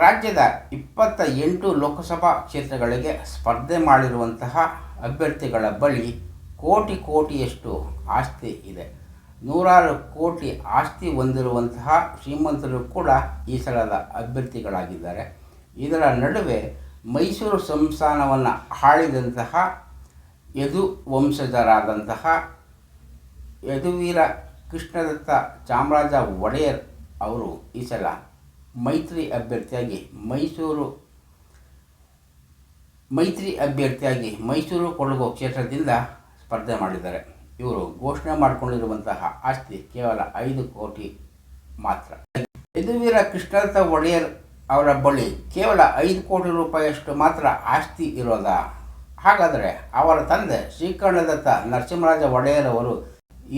ರಾಜ್ಯದ ಇಪ್ಪತ್ತ ಎಂಟು ಲೋಕಸಭಾ ಕ್ಷೇತ್ರಗಳಿಗೆ ಸ್ಪರ್ಧೆ ಮಾಡಿರುವಂತಹ ಅಭ್ಯರ್ಥಿಗಳ ಬಳಿ ಕೋಟಿ ಕೋಟಿಯಷ್ಟು ಆಸ್ತಿ ಇದೆ. ನೂರಾರು ಕೋಟಿ ಆಸ್ತಿ ಹೊಂದಿರುವಂತಹ ಶ್ರೀಮಂತರು ಕೂಡ ಈ ಸಲದ ಅಭ್ಯರ್ಥಿಗಳಾಗಿದ್ದಾರೆ. ಇದರ ನಡುವೆ ಮೈಸೂರು ಸಂಸ್ಥಾನವನ್ನು ಆಳಿದಂತಹ ಯದು ವಂಶಜರಾದಂತಹ ಯದುವೀರ ಕೃಷ್ಣದತ್ತ ಚಾಮರಾಜ ಒಡೆಯರ್ ಅವರು ಈ ಸಲ ಮೈತ್ರಿ ಅಭ್ಯರ್ಥಿಯಾಗಿ ಮೈಸೂರು, ಮೈತ್ರಿ ಅಭ್ಯರ್ಥಿಯಾಗಿ ಮೈಸೂರು ಕೊಡಗು ಕ್ಷೇತ್ರದಿಂದ ಸ್ಪರ್ಧೆ ಮಾಡಿದ್ದಾರೆ. ಇವರು ಘೋಷಣೆ ಮಾಡಿಕೊಂಡಿರುವಂತಹ ಆಸ್ತಿ ಕೇವಲ ಐದು ಕೋಟಿ ಮಾತ್ರ. ಯದುವೀರ ಕೃಷ್ಣದತ್ತ ಒಡೆಯರ್ ಅವರ ಬಳಿ ಕೇವಲ ಐದು ಕೋಟಿ ರೂಪಾಯಿಯಷ್ಟು ಮಾತ್ರ ಆಸ್ತಿ ಇರೋದ? ಹಾಗಾದರೆ ಅವರ ತಂದೆ ಶ್ರೀಕರ್ಣದತ್ತ ನರಸಿಂಹರಾಜ ಒಡೆಯರ್ ಅವರು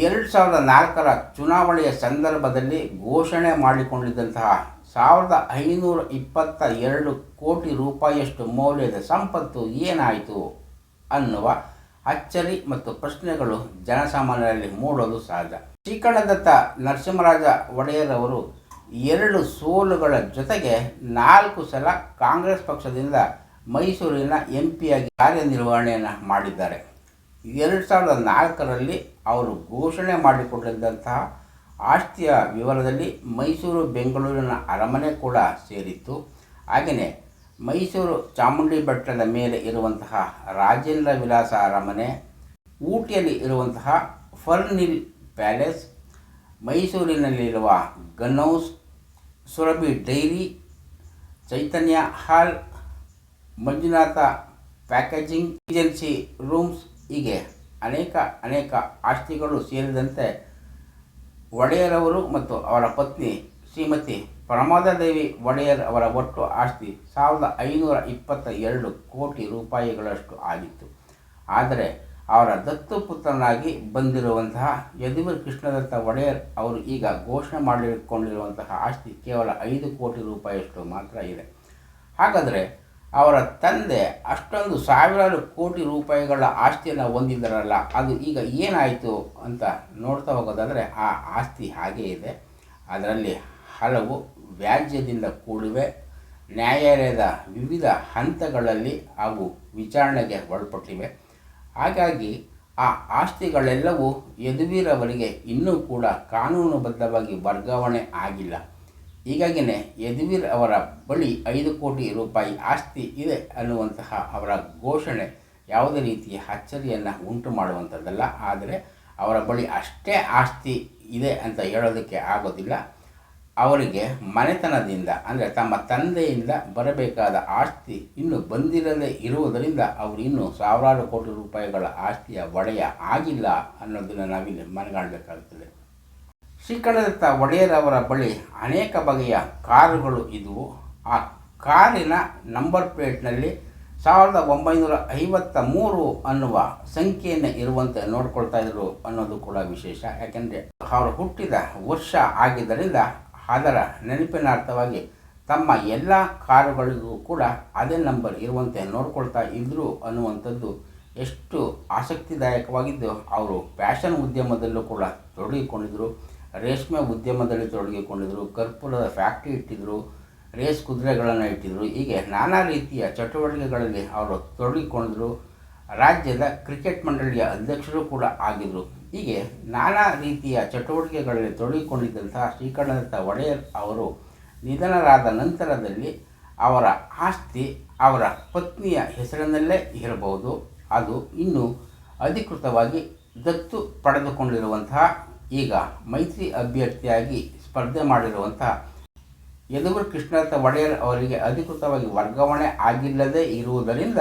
ಎರಡು ಸಾವಿರದ ನಾಲ್ಕರ ಚುನಾವಣೆಯ ಸಂದರ್ಭದಲ್ಲಿ ಘೋಷಣೆ ಮಾಡಿಕೊಂಡಿದ್ದಂತಹ ಸಾವಿರದ ಐನೂರ ಇಪ್ಪತ್ತ ಎರಡು ಕೋಟಿ ರೂಪಾಯಿಯಷ್ಟು ಮೌಲ್ಯದ ಸಂಪತ್ತು ಏನಾಯಿತು ಅನ್ನುವ ಅಚ್ಚರಿ ಮತ್ತು ಪ್ರಶ್ನೆಗಳು ಜನಸಾಮಾನ್ಯರಲ್ಲಿ ಮೂಡಲು ಸಹಜ ಶ್ರೀಕಂಠದತ್ತ ನರಸಿಂಹರಾಜ ಒಡೆಯರ್ ಅವರು ಎರಡು ಸೋಲುಗಳ ಜೊತೆಗೆ ನಾಲ್ಕು ಸಲ ಕಾಂಗ್ರೆಸ್ ಪಕ್ಷದಿಂದ ಮೈಸೂರಿನ ಎಂ ಪಿಯಾಗಿ ಕಾರ್ಯನಿರ್ವಹಣೆಯನ್ನು ಮಾಡಿದ್ದಾರೆ. ಎರಡು ಸಾವಿರದ ನಾಲ್ಕರಲ್ಲಿ ಅವರು ಘೋಷಣೆ ಮಾಡಿಕೊಂಡಿದ್ದಂತಹ ಆಸ್ತಿಯ ವಿವರದಲ್ಲಿ ಮೈಸೂರು, ಬೆಂಗಳೂರಿನ ಅರಮನೆ ಕೂಡ ಸೇರಿತ್ತು. ಹಾಗೆಯೇ ಮೈಸೂರು ಚಾಮುಂಡಿ ಬೆಟ್ಟದ ಮೇಲೆ ಇರುವಂತಹ ರಾಜೇಂದ್ರ ವಿಲಾಸ ಅರಮನೆ, ಊಟಿಯಲ್ಲಿ ಇರುವಂತಹ Fernhill palace ಮೈಸೂರಿನಲ್ಲಿರುವ gun house Surabhi dairy, Chaitanya hall, Manjunatha packaging agency rooms ಹೀಗೆ ಅನೇಕ ಅನೇಕ ಆಸ್ತಿಗಳು ಸೇರಿದಂತೆ ಒಡೆಯರವರು ಮತ್ತು ಅವರ ಪತ್ನಿ ಶ್ರೀಮತಿ ಪ್ರಮೋದಾದೇವಿ ಒಡೆಯರ್ ಅವರ ಒಟ್ಟು ಆಸ್ತಿ ಸಾವಿರದ ಐನೂರ ಇಪ್ಪತ್ತ ಎರಡು ಕೋಟಿ ರೂಪಾಯಿಗಳಷ್ಟು ಆಗಿತ್ತು. ಆದರೆ ಅವರ ದತ್ತು ಪುತ್ರನಾಗಿ ಬಂದಿರುವಂತಹ ಯದುವೀರ್ ಕೃಷ್ಣದತ್ತ ಒಡೆಯರ್ ಅವರು ಈಗ ಘೋಷಣೆ ಮಾಡಿಕೊಂಡಿರುವಂತಹ ಆಸ್ತಿ ಕೇವಲ ಐದು ಕೋಟಿ ರೂಪಾಯಿಯಷ್ಟು ಮಾತ್ರ ಇದೆ. ಹಾಗಾದರೆ ಅವರ ತಂದೆ ಅಷ್ಟೊಂದು ಸಾವಿರಾರು ಕೋಟಿ ರೂಪಾಯಿಗಳ ಆಸ್ತಿಯನ್ನು ಹೊಂದಿದ್ದಾರಲ್ಲ, ಅದು ಈಗ ಏನಾಯಿತು ಅಂತ ನೋಡ್ತಾ ಹೋಗೋದಾದರೆ ಆ ಆಸ್ತಿ ಹಾಗೇ ಇದೆ. ಅದರಲ್ಲಿ ಹಲವು ವ್ಯಾಜ್ಯದಿಂದ ಕೂಡಿವೆ. ನ್ಯಾಯಾಲಯದ ವಿವಿಧ ಹಂತಗಳಲ್ಲಿ ಹಾಗೂ ವಿಚಾರಣೆಗೆ ಒಳಪಟ್ಟಿವೆ. ಹಾಗಾಗಿ ಆ ಆಸ್ತಿಗಳೆಲ್ಲವೂ ಯದುವೀರವರಿಗೆ ಇನ್ನೂ ಕೂಡ ಕಾನೂನುಬದ್ಧವಾಗಿ ವರ್ಗಾವಣೆ ಆಗಿಲ್ಲ. ಹೀಗಾಗಿಯೇ ಯದುವೀರ್ ಅವರ ಬಳಿ ಐದು ಕೋಟಿ ರೂಪಾಯಿ ಆಸ್ತಿ ಇದೆ ಅನ್ನುವಂತಹ ಅವರ ಘೋಷಣೆ ಯಾವುದೇ ರೀತಿಯ ಅಚ್ಚರಿಯನ್ನು ಉಂಟು ಮಾಡುವಂಥದ್ದಲ್ಲ. ಆದರೆ ಅವರ ಬಳಿ ಅಷ್ಟೇ ಆಸ್ತಿ ಇದೆ ಅಂತ ಹೇಳೋದಕ್ಕೆ ಆಗೋದಿಲ್ಲ. ಅವರಿಗೆ ಮನೆತನದಿಂದ, ಅಂದರೆ ತಮ್ಮ ತಂದೆಯಿಂದ ಬರಬೇಕಾದ ಆಸ್ತಿ ಇನ್ನೂ ಬಂದಿರದೇ ಇರುವುದರಿಂದ ಅವರು ಇನ್ನೂ ಸಾವಿರಾರು ಕೋಟಿ ರೂಪಾಯಿಗಳ ಆಸ್ತಿಯ ಒಡೆಯ ಆಗಿಲ್ಲ ಅನ್ನೋದನ್ನು ನಾವಿಲ್ಲಿ ಮನಗಾಣಬೇಕಾಗುತ್ತದೆ ಶ್ರೀಕಂಠದತ್ತ ಒಡೆಯರವರ ಬಳಿ ಅನೇಕ ಬಗೆಯ ಕಾರುಗಳು ಇದ್ದವು ಆ ಕಾರಿನ ನಂಬರ್ ಪ್ಲೇಟ್ನಲ್ಲಿ ಸಾವಿರದ ಒಂಬೈನೂರ ಐವತ್ತ ಮೂರು ಅನ್ನುವ ಸಂಖ್ಯೆಯನ್ನು ಇರುವಂತೆ ನೋಡ್ಕೊಳ್ತಾ ಇದ್ರು ಅನ್ನೋದು ಕೂಡ ವಿಶೇಷ. ಯಾಕೆಂದರೆ ಅವರು ಹುಟ್ಟಿದ ವರ್ಷ ಆಗಿದ್ದರಿಂದ ಅದರ ನೆನಪಿನಾರ್ಥವಾಗಿ ತಮ್ಮ ಎಲ್ಲ ಕಾರುಗಳಿಗೂ ಕೂಡ ಅದೇ ನಂಬರ್ ಇರುವಂತೆ ನೋಡ್ಕೊಳ್ತಾ ಇದ್ದರು ಅನ್ನುವಂಥದ್ದು ಎಷ್ಟು ಆಸಕ್ತಿದಾಯಕವಾಗಿದ್ದು, ಅವರು ಫ್ಯಾಷನ್ ಉದ್ಯಮದಲ್ಲೂ ಕೂಡ ತೊಡಗಿಕೊಂಡಿದ್ದರು ರೇಷ್ಮೆ ಉದ್ಯಮದಲ್ಲಿ ತೊಡಗಿಕೊಂಡಿದ್ದರು ಕರ್ಪೂರದ ಫ್ಯಾಕ್ಟ್ರಿ ಇಟ್ಟಿದ್ದರು ರೇಸ್ ಕುದುರೆಗಳನ್ನು ಇಟ್ಟಿದ್ದರು ಹೀಗೆ ನಾನಾ ರೀತಿಯ ಚಟುವಟಿಕೆಗಳಲ್ಲಿ ಅವರು ತೊಡಗಿಕೊಂಡರು ರಾಜ್ಯದ ಕ್ರಿಕೆಟ್ ಮಂಡಳಿಯ ಅಧ್ಯಕ್ಷರು ಕೂಡ ಆಗಿದ್ದರು ಹೀಗೆ ನಾನಾ ರೀತಿಯ ಚಟುವಟಿಕೆಗಳಲ್ಲಿ ತೊಡಗಿಕೊಂಡಿದ್ದಂತಹ ಶ್ರೀಕಂಠದತ್ತ ಒಡೆಯರ್ ಅವರು ನಿಧನರಾದ ನಂತರದಲ್ಲಿ ಅವರ ಆಸ್ತಿ, ಅವರ ಪತ್ನಿಯ ಹೆಸರಿನಲ್ಲೇ ಇರಬಹುದು. ಅದು ಇನ್ನೂ ಅಧಿಕೃತವಾಗಿ ದತ್ತು ಪಡೆದುಕೊಂಡಿರುವಂತಹ ಈಗ ಮೈತ್ರಿ ಅಭ್ಯರ್ಥಿಯಾಗಿ ಸ್ಪರ್ಧೆ ಮಾಡಿರುವಂಥ ಯದುವೀರ್ ಕೃಷ್ಣದತ್ತ ಒಡೆಯರ್ ಅವರಿಗೆ ಅಧಿಕೃತವಾಗಿ ವರ್ಗಾವಣೆ ಆಗಿಲ್ಲದೇ ಇರುವುದರಿಂದ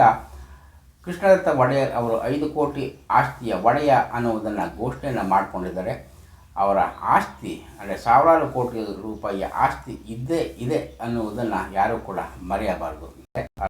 ಕೃಷ್ಣದತ್ತ ಒಡೆಯರ್ ಅವರು ಐದು ಕೋಟಿ ಆಸ್ತಿಯ ಒಡೆಯ ಅನ್ನುವುದನ್ನು ಘೋಷಣೆಯನ್ನು ಮಾಡಿಕೊಂಡಿದ್ದಾರೆ. ಅವರ ಆಸ್ತಿ, ಅಂದರೆ ಸಾವಿರಾರು ಕೋಟಿ ರೂಪಾಯಿಯ ಆಸ್ತಿ ಇದ್ದೇ ಇದೆ ಅನ್ನುವುದನ್ನು ಯಾರೂ ಕೂಡ ಮರೆಯಬಾರದು.